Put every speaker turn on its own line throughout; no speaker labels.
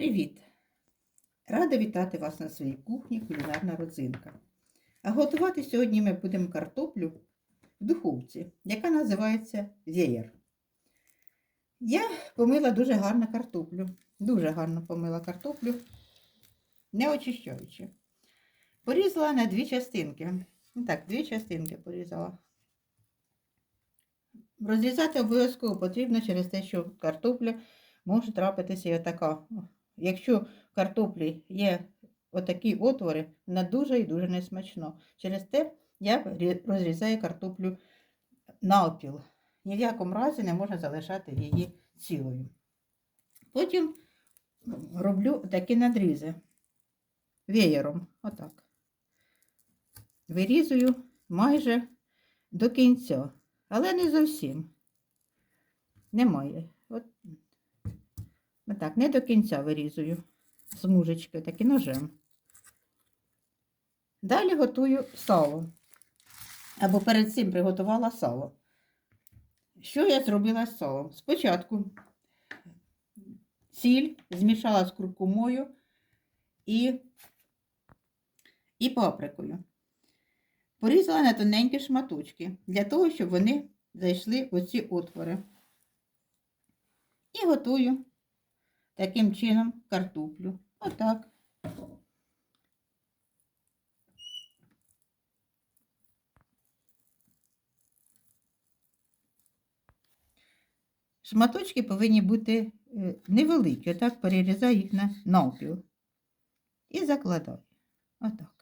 Привіт! Рада вітати вас на своїй кухні кулінарна родзинка. А готувати сьогодні ми будемо картоплю в духовці, яка називається веєр. Я помила дуже гарно картоплю. Дуже гарно помила картоплю, не очищаючи. Порізала на дві частинки. Так, дві частинки порізала. Розрізати обов'язково потрібно через те, що картопля може трапитися і отака. Якщо в картоплі є отакі отвори, вона дуже і дуже несмачно. Через те я розрізаю картоплю навпіл. Ні в якому разі не можна залишати її цілою. Потім роблю такі надрізи веєром. Отак. Вирізую майже до кінця, але не зовсім. Немає. От Отак, не до кінця вирізую смужечки, такі ножем. Далі готую сало. Або перед цим приготувала сало. Що я зробила з салом? Спочатку сіль змішала з куркумою і, і паприкою. Порізала на тоненькі шматочки, для того, щоб вони зайшли в оці отвори. І готую таким чином картоплю. Отак. Шматочки повинні бути е, невеликі, отак перерізаю їх на навпіл. І закладаю. Отак.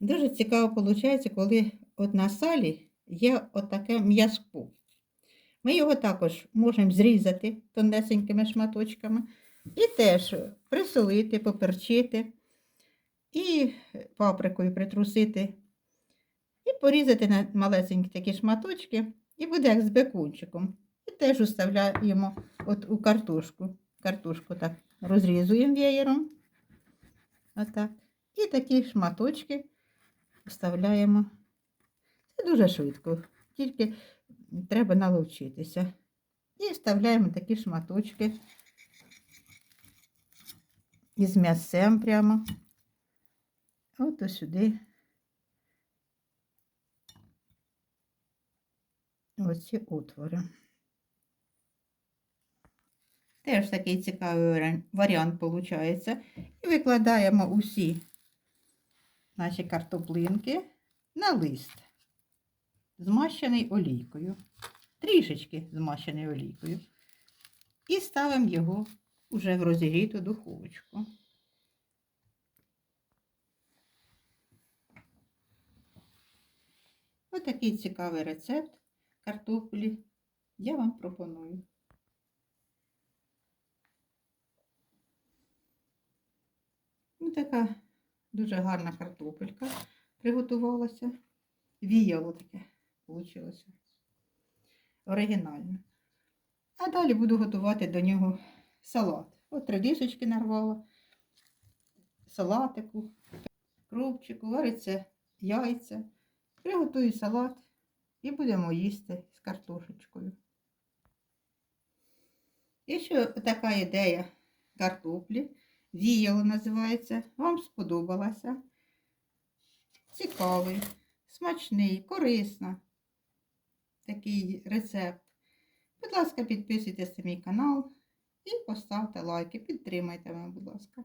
Дуже цікаво виходить, коли от на салі є отаке м'язко. Ми його також можемо зрізати тонесенькими шматочками і теж присолити, поперчити, і паприкою притрусити, і порізати на малесенькі такі шматочки, і буде як з бекончиком. І теж уставляємо от у картошку. Картошку так розрізуємо веєром. Отак. І такі шматочки вставляємо. Це дуже швидко, тільки треба наловчитися. І вставляємо такі шматочки із м'ясцем прямо. От сюди. Ось ці отвори. Теж такий цікавий варіант виходить. І викладаємо усі наші картоплинки на лист, змащений олійкою, трішечки змащений олійкою. І ставимо його уже в розігріту духовочку. Ось такий цікавий рецепт картоплі я вам пропоную. Ось така Дуже гарна картопелька приготувалася. Віяло таке вийшло. Оригінально. А далі буду готувати до нього салат. От три дишечки нарвала, салатику, кропчику, вариться яйця. Приготую салат і будемо їсти з картошечкою. І ще така ідея картоплі. Віяло називається. Вам сподобалося. Цікавий, смачний, корисно. Такий рецепт. Будь ласка, підписуйтесь на мій канал і поставте лайки. Підтримайте мене, будь ласка.